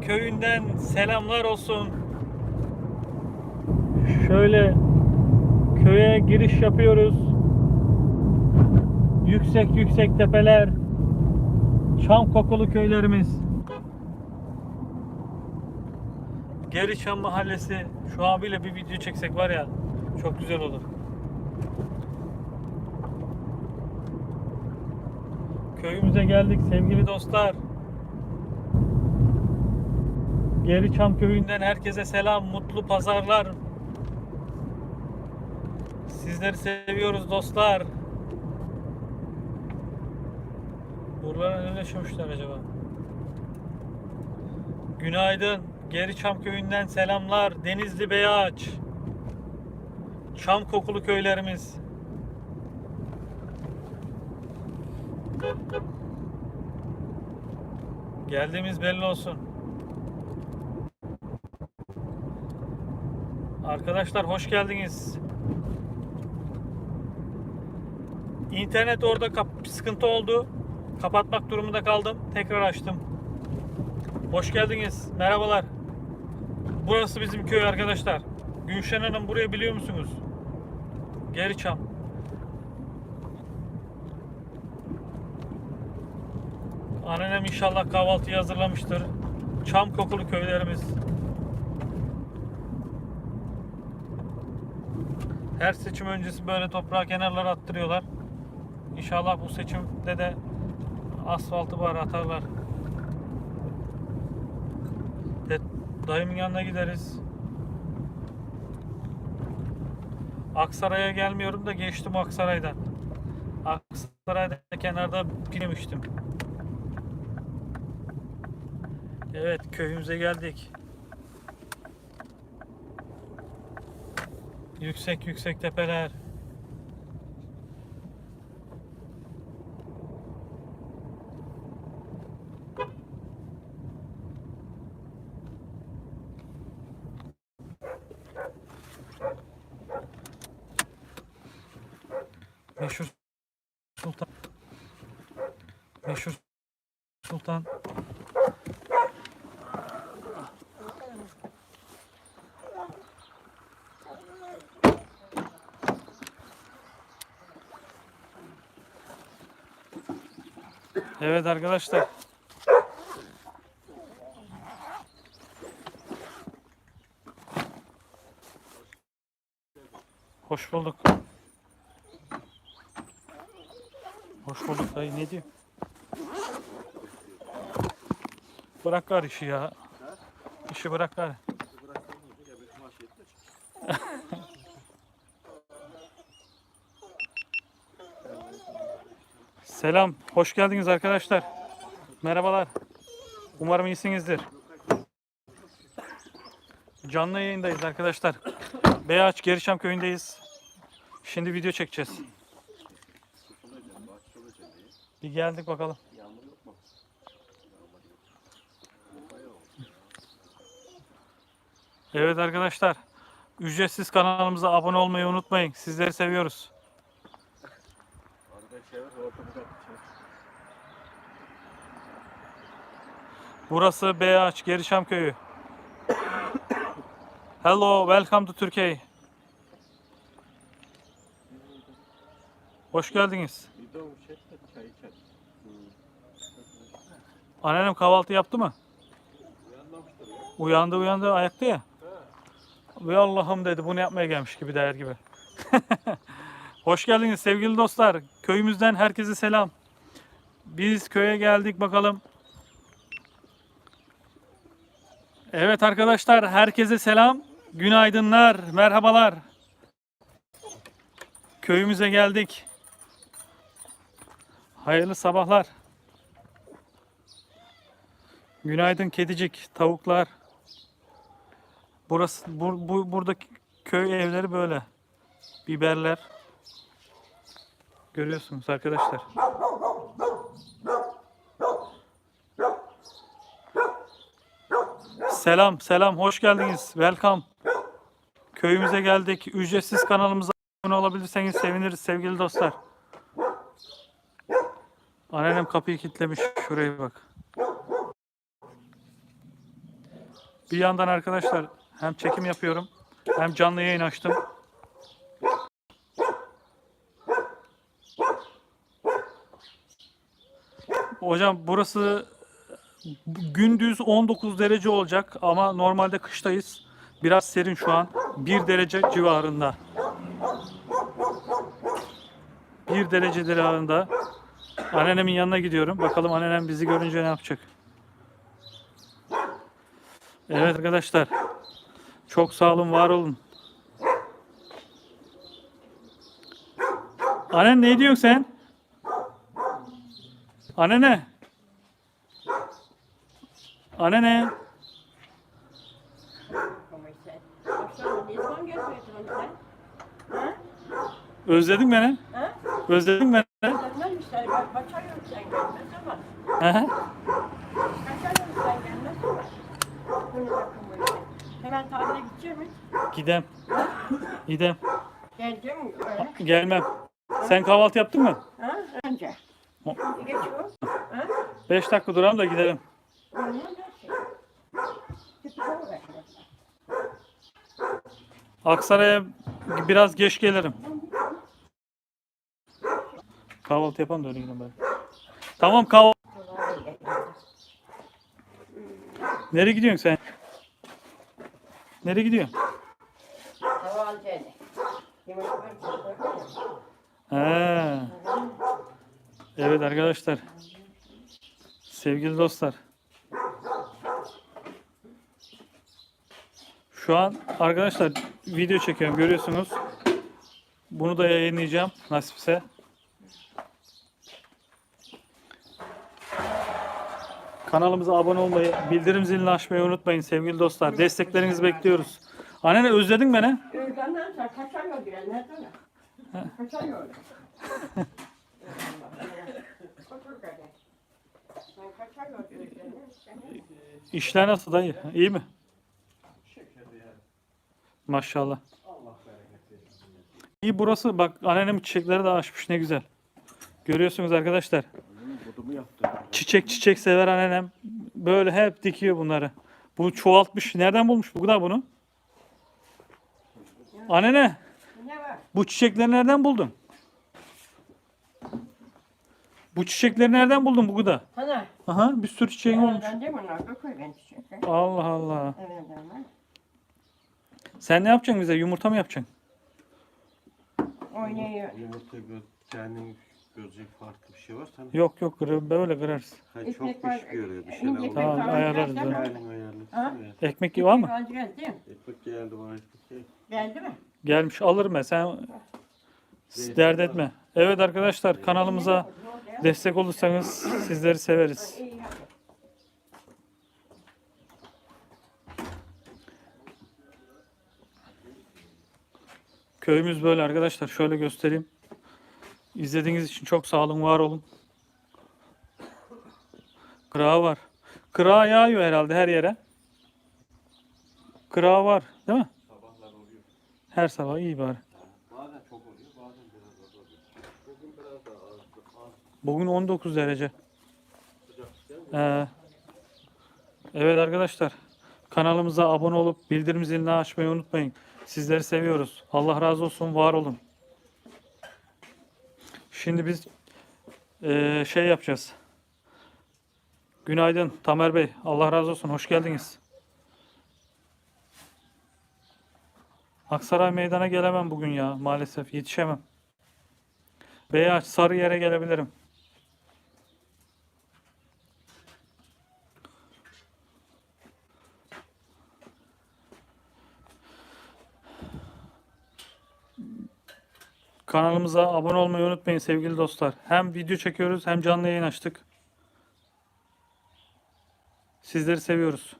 köyünden selamlar olsun. Şöyle köye giriş yapıyoruz. Yüksek yüksek tepeler. Çam kokulu köylerimiz. Geriçam Mahallesi. Şu abiyle bir video çeksek var ya çok güzel olur. Köyümüze geldik sevgili dostlar. Geriçam köyünden herkese selam, mutlu pazarlar. Sizleri seviyoruz dostlar. Buralara ne yaşamışlar acaba? Günaydın. Geriçam köyünden selamlar. Denizli Beyağaç. Çam kokulu köylerimiz. Geldiğimiz belli olsun. Arkadaşlar hoş geldiniz. İnternet orada sıkıntı oldu. Kapatmak durumunda kaldım. Tekrar açtım. Hoş geldiniz. Merhabalar. Burası bizim köy arkadaşlar. Gülşen Hanım burayı biliyor musunuz? Geriçam. Anneannem inşallah kahvaltıyı hazırlamıştır. Çam kokulu köylerimiz. Her seçim öncesi böyle toprağa kenarlara attırıyorlar. İnşallah bu seçimde de asfaltı bari atarlar. De, dayımın yanına gideriz. Aksaray'a gelmiyorum da geçtim Aksaray'dan. Aksaray'da kenarda pinemiştim. Evet köyümüze geldik. Yüksek yüksek tepeler. Meşhur Sultan Meşhur Sultan Evet arkadaşlar. Hoş bulduk. Hoş bulduk dayı ne diyor? Bırak gari işi ya. İşi bırak gari. Selam, hoş geldiniz arkadaşlar. Merhabalar. Umarım iyisinizdir. Canlı yayındayız arkadaşlar. Beyaç Gerişam köyündeyiz. Şimdi video çekeceğiz. Bir geldik bakalım. Evet arkadaşlar. Ücretsiz kanalımıza abone olmayı unutmayın. Sizleri seviyoruz. Burası Beyaç, Gerişam köyü. Hello, welcome to Turkey. Hoş geldiniz. Anneannem kahvaltı yaptı mı? Uyandı uyandı ayakta ya. Ve Allah'ım dedi bunu yapmaya gelmiş gibi değer gibi. Hoş geldiniz sevgili dostlar. Köyümüzden herkese selam. Biz köye geldik bakalım. Evet arkadaşlar herkese selam. Günaydınlar, merhabalar. Köyümüze geldik. Hayırlı sabahlar. Günaydın kedicik, tavuklar. Burası bu, bu buradaki köy evleri böyle. Biberler. Görüyorsunuz arkadaşlar. Selam, selam. Hoş geldiniz. Welcome. Köyümüze geldik. Ücretsiz kanalımıza abone olabilirseniz seviniriz sevgili dostlar. Anneannem kapıyı kilitlemiş. Şuraya bak. Bir yandan arkadaşlar hem çekim yapıyorum hem canlı yayın açtım. Hocam burası gündüz 19 derece olacak ama normalde kıştayız. Biraz serin şu an. 1 derece civarında. 1 derece civarında. Anneannemin yanına gidiyorum. Bakalım anneannem bizi görünce ne yapacak. Evet arkadaşlar. Çok sağ olun, var olun. Anne ne diyorsun sen? Anne ne? Anne ne? Como dice, Aşağı ne zaman götürdün sen? Ha? Özledin beni? Ha? Özledin beni? Gelmez işte. Bak kaçarım sen gelmez ama. Hı hı. Kaçarım sen gelmez ama. Bunu bakın işte. Hemen tatile gidecek mi? Gidem. Gidem. Geleceğim mi? Gelmem. Sen kahvaltı yaptın mı? Ha? Önce. Geçiyor. Ha? 5 dakika duralım da gidelim. Aksaray'a biraz geç gelirim. Kahvaltı yapalım da öyle gidelim ben. Tamam kahvaltı. Nereye gidiyorsun sen? Nereye gidiyorsun? Var. He. Evet arkadaşlar. Sevgili dostlar. Şu an arkadaşlar video çekiyorum görüyorsunuz. Bunu da yayınlayacağım nasipse. Kanalımıza abone olmayı, bildirim zilini açmayı unutmayın sevgili dostlar. Desteklerinizi bekliyoruz. Anne özledin beni. Özlemden kaçamıyor girenler sana. Kaçamıyor. Otur gel. Sen kaçamıyor özlemden. İşler nasıl dayı? İyi mi? Maşallah. İyi burası. Bak anneannem çiçekleri de açmış. Ne güzel. Görüyorsunuz arkadaşlar. Çiçek çiçek sever anneannem. Böyle hep dikiyor bunları. Bu çoğaltmış. Nereden bulmuş bu kadar bunu? Anneanne Ne bu çiçekleri nereden buldun? Bu çiçekleri nereden buldun bu kadar? Sana. Aha bir sürü çiçeğin olmuş. Ben de bunlar da koy ben çiçekler. Allah Allah. Evet ama. Sen ne yapacaksın bize? Yumurta mı yapacaksın? Oynuyor. Yumurta gö kendin görecek farklı bir şey var. Sen Yok yok böyle kırarız. ha, Ekmek çok var, düşük görüyor bir şeyler ekmek var. Tamam, var, ayarlarız ayarlasın Ha? ya. Ekmek var mı? Ekmek geldi mi? Ekmek geldi var ekmek geldi. Geldi mi? Gelmiş alırım ben. Sen dert etme. Evet arkadaşlar kanalımıza destek olursanız sizleri severiz. Köyümüz böyle arkadaşlar. Şöyle göstereyim. İzlediğiniz için çok sağ olun, var olun. Kırağı var. Kırağı yağıyor herhalde her yere. Kırağı var değil mi? Her sabah iyi bari. Bugün 19 derece. Ee, evet arkadaşlar. Kanalımıza abone olup bildirim zilini açmayı unutmayın. Sizleri seviyoruz. Allah razı olsun. Var olun. Şimdi biz eee, şey yapacağız. Günaydın Tamer Bey. Allah razı olsun. Hoş geldiniz. Aksaray meydana gelemem bugün ya. Maalesef yetişemem. Veya Sarıyer'e gelebilirim. Kanalımıza abone olmayı unutmayın sevgili dostlar. Hem video çekiyoruz hem canlı yayın açtık. Sizleri seviyoruz.